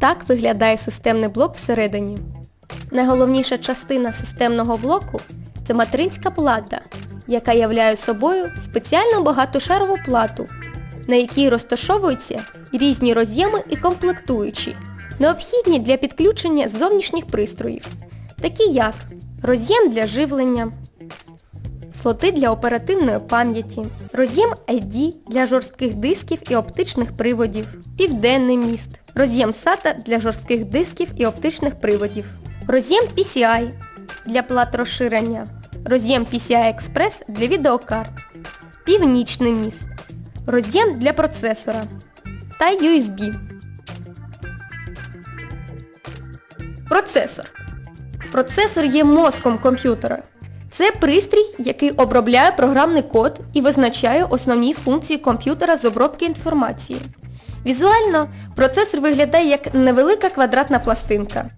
Так виглядає системний блок всередині. Найголовніша частина системного блоку це материнська плата, яка являє собою спеціальну багатошарову плату, на якій розташовуються різні роз'єми і комплектуючі, необхідні для підключення зовнішніх пристроїв, такі як роз'єм для живлення, слоти для оперативної пам'яті, роз'єм ID для жорстких дисків і оптичних приводів, південний міст, роз'єм SATA для жорстких дисків і оптичних приводів, роз'єм PCI для плат розширення, роз'єм PCI Express для відеокарт, північний міст, роз'єм для процесора та USB. Процесор. Процесор є мозком комп'ютера. Це пристрій, який обробляє програмний код і визначає основні функції комп'ютера з обробки інформації. Візуально процесор виглядає як невелика квадратна пластинка.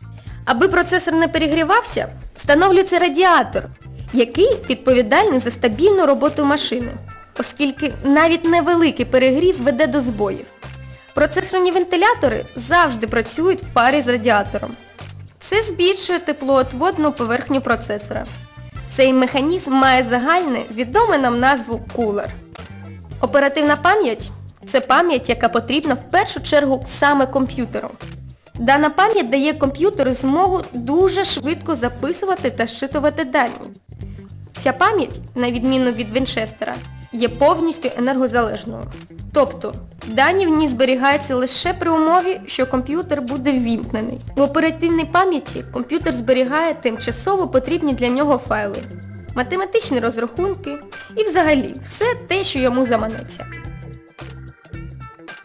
Аби процесор не перегрівався, встановлюється радіатор, який відповідальний за стабільну роботу машини, оскільки навіть невеликий перегрів веде до збоїв. Процесорні вентилятори завжди працюють в парі з радіатором. Це збільшує теплоотводну поверхню процесора. Цей механізм має загальне відоме нам назву кулер. Оперативна пам'ять це пам'ять, яка потрібна в першу чергу саме комп'ютеру. Дана пам'ять дає комп'ютеру змогу дуже швидко записувати та зчитувати дані. Ця пам'ять, на відміну від Вінчестера, є повністю енергозалежною. Тобто, дані в ній зберігаються лише при умові, що комп'ютер буде ввімкнений. В оперативній пам'яті комп'ютер зберігає тимчасово потрібні для нього файли, математичні розрахунки і взагалі все те, що йому заманеться.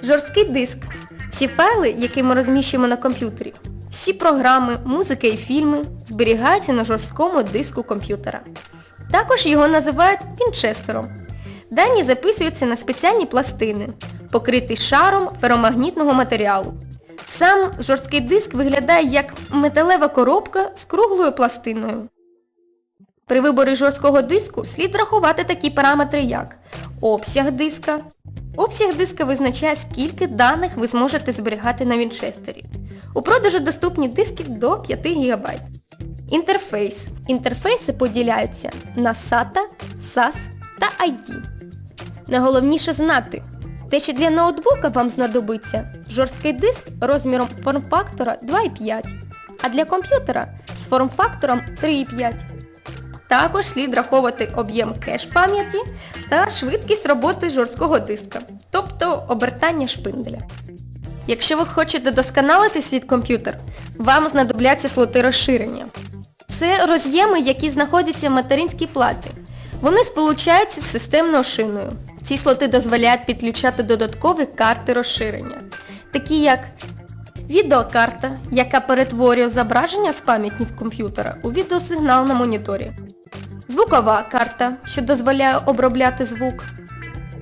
Жорсткий диск. Всі файли, які ми розміщуємо на комп'ютері, всі програми, музика і фільми зберігаються на жорсткому диску комп'ютера. Також його називають вінчестером. Дані записуються на спеціальні пластини, покриті шаром феромагнітного матеріалу. Сам жорсткий диск виглядає як металева коробка з круглою пластиною. При виборі жорсткого диску слід врахувати такі параметри, як обсяг диска. Обсяг диска визначає, скільки даних ви зможете зберігати на вінчестері. У продажу доступні диски до 5 ГБ. Інтерфейс. Інтерфейси поділяються на SATA, SAS та ID. Найголовніше знати, те, що для ноутбука вам знадобиться жорсткий диск розміром форм-фактора 2,5, а для комп'ютера з форм-фактором 3,5. Також слід враховувати об'єм кеш-пам'яті та швидкість роботи жорсткого диска, тобто обертання шпинделя. Якщо ви хочете досконалити свій комп'ютер, вам знадобляться слоти розширення. Це роз'єми, які знаходяться в материнській платі. Вони сполучаються з системною шиною. Ці слоти дозволяють підключати додаткові карти розширення, такі як відеокарта, яка перетворює зображення з пам'ятників комп'ютера у відеосигнал на моніторі, звукова карта, що дозволяє обробляти звук,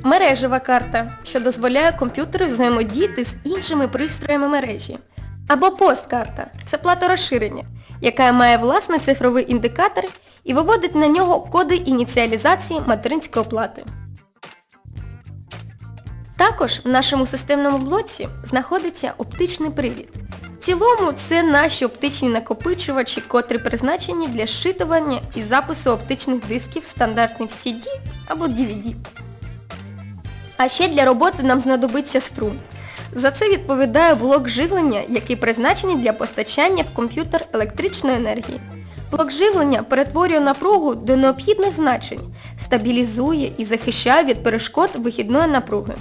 мережева карта, що дозволяє комп'ютеру взаємодіяти з іншими пристроями мережі. Або посткарта це плата розширення, яка має власний цифровий індикатор і виводить на нього коди ініціалізації материнської плати. Також в нашому системному блоці знаходиться оптичний привід. Цілому це наші оптичні накопичувачі, котрі призначені для зчитування і запису оптичних дисків стандартних CD або DVD. А ще для роботи нам знадобиться струм. За це відповідає блок живлення, який призначений для постачання в комп'ютер електричної енергії. Блок живлення перетворює напругу до необхідних значень, стабілізує і захищає від перешкод вихідної напруги.